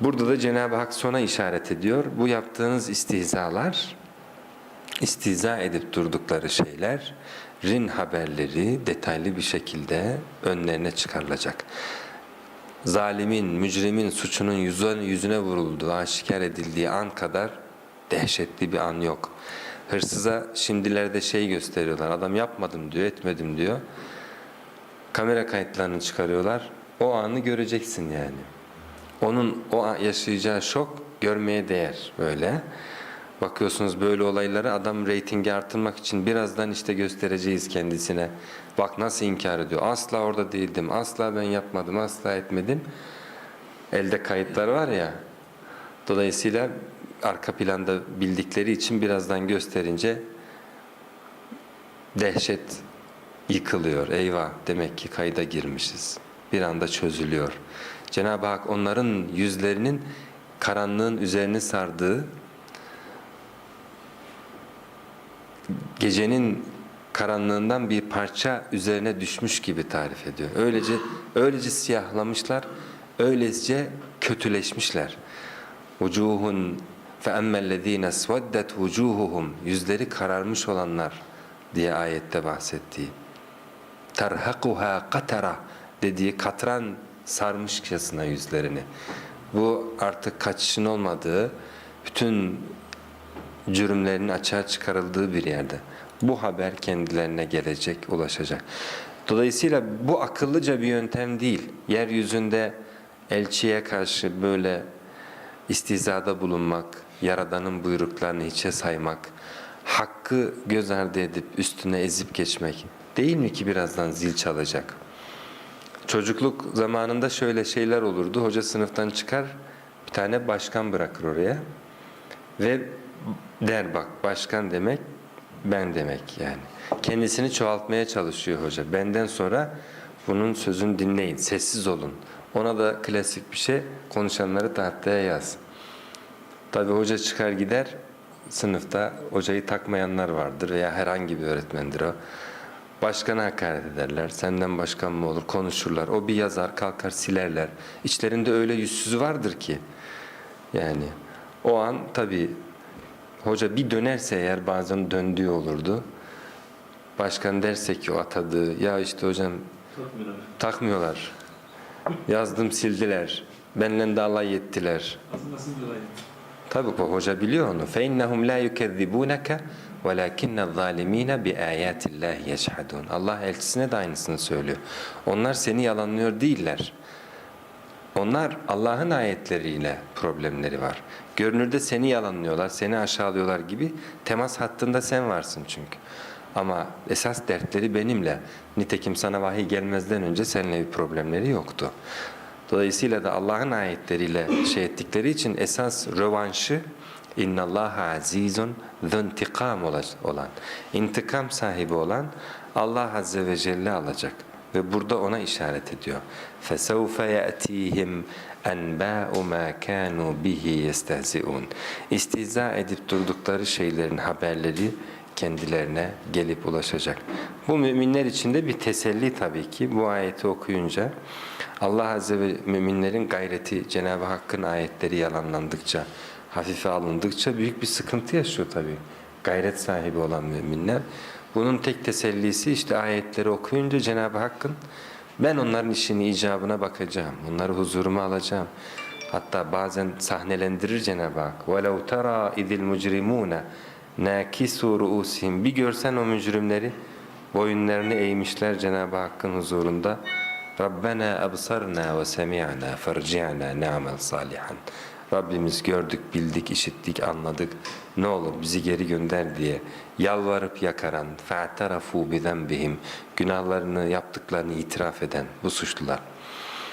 Burada da Cenab-ı Hak sona işaret ediyor. Bu yaptığınız istihzalar, istihza edip durdukları şeyler, rin haberleri detaylı bir şekilde önlerine çıkarılacak. Zalimin, mücrimin suçunun yüzüne vurulduğu, aşikar edildiği an kadar dehşetli bir an yok. Hırsıza şimdilerde şey gösteriyorlar, adam yapmadım diyor, etmedim diyor. Kamera kayıtlarını çıkarıyorlar, o anı göreceksin yani. Onun o yaşayacağı şok görmeye değer böyle. Bakıyorsunuz böyle olayları adam reytingi artırmak için birazdan işte göstereceğiz kendisine. Bak nasıl inkar ediyor. Asla orada değildim. Asla ben yapmadım. Asla etmedim. Elde kayıtlar var ya. Dolayısıyla arka planda bildikleri için birazdan gösterince dehşet yıkılıyor. Eyvah demek ki kayda girmişiz. Bir anda çözülüyor. Cenab-ı Hak onların yüzlerinin karanlığın üzerini sardığı gecenin karanlığından bir parça üzerine düşmüş gibi tarif ediyor. Öylece öylece siyahlamışlar, öylece kötüleşmişler. Vucuhun fe emmellezine sveddet vucuhuhum yüzleri kararmış olanlar diye ayette bahsettiği. Terhaquha katara dediği katran sarmışçasına yüzlerini. Bu artık kaçışın olmadığı, bütün cürümlerin açığa çıkarıldığı bir yerde. Bu haber kendilerine gelecek, ulaşacak. Dolayısıyla bu akıllıca bir yöntem değil. Yeryüzünde elçiye karşı böyle istizada bulunmak, Yaradan'ın buyruklarını hiçe saymak, hakkı göz ardı edip üstüne ezip geçmek değil mi ki birazdan zil çalacak? Çocukluk zamanında şöyle şeyler olurdu. Hoca sınıftan çıkar, bir tane başkan bırakır oraya. Ve der bak başkan demek ben demek yani. Kendisini çoğaltmaya çalışıyor hoca. Benden sonra bunun sözünü dinleyin, sessiz olun. Ona da klasik bir şey, konuşanları tahtaya yaz. Tabi hoca çıkar gider, sınıfta hocayı takmayanlar vardır veya herhangi bir öğretmendir o. Başkana hakaret ederler, senden başkan mı olur, konuşurlar. O bir yazar, kalkar silerler. İçlerinde öyle yüzsüzü vardır ki. Yani o an tabii hoca bir dönerse eğer bazen döndüğü olurdu. Başkan derse ki o atadığı ya işte hocam Takmıyorlar. takmıyorlar. Yazdım sildiler. Benimle de alay ettiler. Aslında siz de aynı. Tabii bu hoca biliyor onu. فَاِنَّهُمْ لَا يُكَذِّبُونَكَ وَلَكِنَّ الظَّالِم۪ينَ بِآيَاتِ اللّٰهِ يَجْحَدُونَ Allah elçisine de aynısını söylüyor. Onlar seni yalanlıyor değiller. Onlar Allah'ın ayetleriyle problemleri var. Görünürde seni yalanlıyorlar, seni aşağılıyorlar gibi temas hattında sen varsın çünkü. Ama esas dertleri benimle. Nitekim sana vahiy gelmezden önce seninle bir problemleri yoktu. Dolayısıyla da Allah'ın ayetleriyle şey ettikleri için esas rövanşı innallaha azizun zuntikam olan, intikam sahibi olan Allah Azze ve Celle alacak. Ve burada ona işaret ediyor. فَسَوْفَ يَأْتِيهِمْ اَنْبَاءُ مَا كَانُوا بِهِ يَسْتَهْزِئُونَ İstihza edip durdukları şeylerin haberleri kendilerine gelip ulaşacak. Bu müminler için de bir teselli tabii ki bu ayeti okuyunca. Allah Azze ve müminlerin gayreti Cenab-ı Hakk'ın ayetleri yalanlandıkça, hafife alındıkça büyük bir sıkıntı yaşıyor tabii. Gayret sahibi olan müminler. Bunun tek tesellisi işte ayetleri okuyunca Cenab-ı Hakk'ın ben onların işini icabına bakacağım. Onları huzuruma alacağım. Hatta bazen sahnelendirir Cenab-ı Hak. وَلَوْ تَرَى اِذِ الْمُجْرِمُونَ Nâkisû ruûsihim. Bir görsen o mücrimleri boyunlarını eğmişler Cenab-ı Hakk'ın huzurunda. Rabbena absarna ve semi'na ferci'na ne'amel salihan. Rabbimiz gördük, bildik, işittik, anladık. Ne olur bizi geri gönder diye yalvarıp yakaran, fe'terafu bidembihim, günahlarını, yaptıklarını itiraf eden bu suçlular.